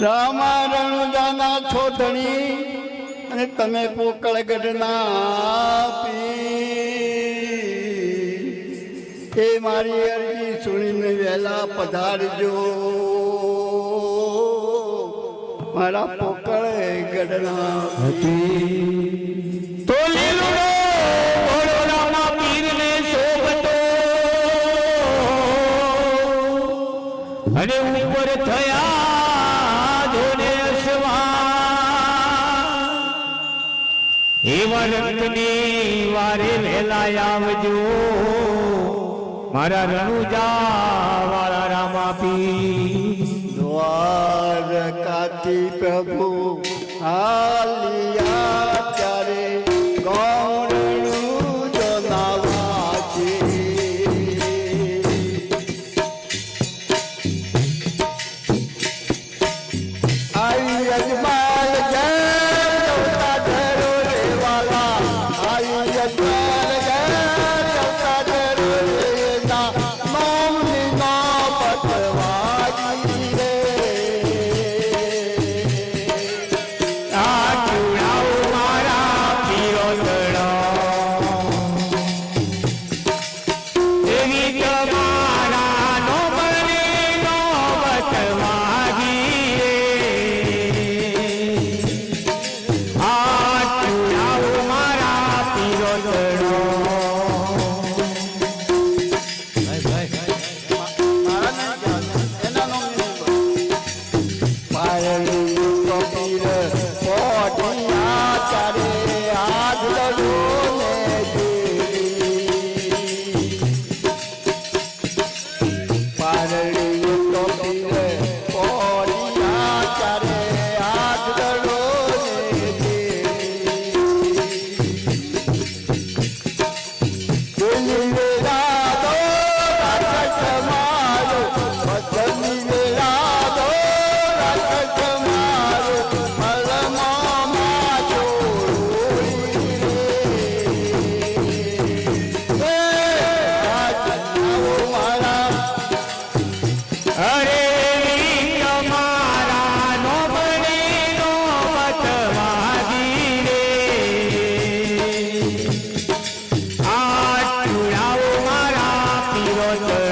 રામા રણુજાના છોધણી અને તમે પોકળ ગઢના પી એ મારી અરજી સુણીને વહેલા પધારજો. મારા પોકળ ગઢના તો એવા વારે વહેલા આવજો. મારા રણુજા વાળા રામા પીર દ્વારકાથી પ્રભુ હાલિયા. God. going to